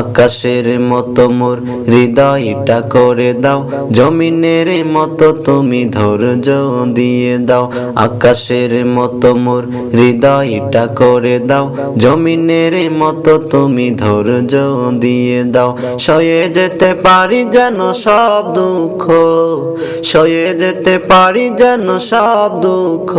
আকাশের মতো মোর হৃদয়টা করে দাও, জমিনের মতো তুমি ধৈর্য দিয়ে দাও। আকাশের মতো মোর হৃদয়টা করে দাও, জমিনের মতো তুমি ধৈর্য দিয়ে দাও। সয়ে যেতে পারি যেন সব দুঃখ, সয়ে যেতে পারি যেন সব দুঃখ।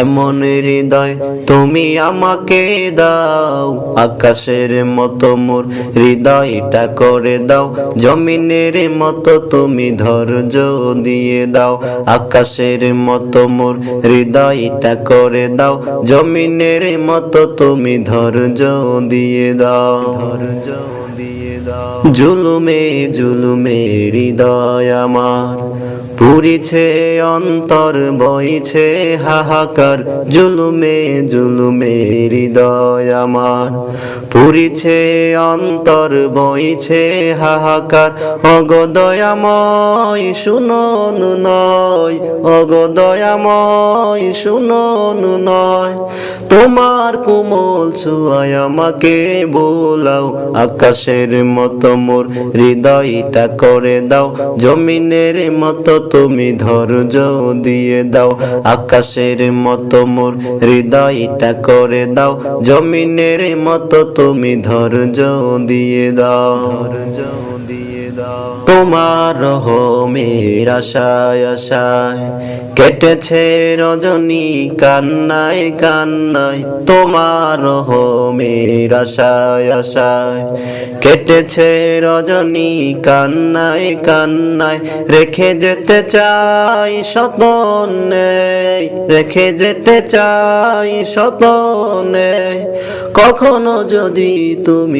এমন হৃদয় তুমি আমাকে দাও, আকাশের মতো মোর হৃদয়টা করে দাও। জমিনের মতো তুমি ধৈর্য দিয়ে দাও। আকাশের মতো মোর হৃদয়টা করে দাও। জমিনের মতো তুমি ধৈর্য দিয়ে দাও। ধৈর্য দিয়ে দাও। জুলুমে জুলুমে হৃদয় আমার। পুরিছে অন্তর, বইছে হাহাকার। জুলুমে জুলুমে হৃদয় আমার। পুরিছে অন্তর বইছে হাহাকার। অগদয়াময় শুনন নয় অগদয়াময় শুনন নয় তোমার কোমল ছুয়ায় আমাকে বোলাও। আকাশের মতো মোর হৃদয়টা করে দাও। জমিনের মতো তুমি ধৈর্য দিয়ে দাও। আকাশের মতো মোর হৃদয়টা করে দাও। জমিনের মতো তুমি ধৈর্য দিয়ে দাও দিয়ে দাও। তোমার রহমের আশায় আশায় কেটেছে রজনী কান্নায় কান্নায়। তোমার রহমের আশায় আশায় কেটেছে রজনী কান্নায় কান্নায়। রেখে যেতে চাই সতন রেখে যেতে চাই সতন কখনো যদি তুমি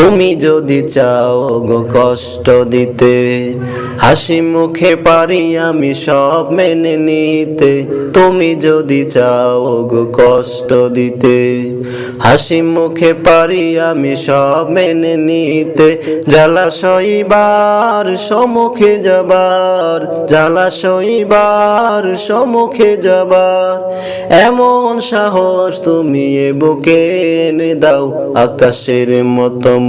তুমি যদি চাও গো কষ্ট দিতে, হাসি মুখে পারি আমি সব মেনে নিতে। তুমি যদি চাও গো কষ্ট দিতে, হাসি মুখে পারি আমি সব মেনে নিতে। জলাশয়বার সমুখে যাবার জলাশয়বার সমুখে যাবার। এমন সাহস তুমি এ বুকে এনে দাও, আকাশের মতো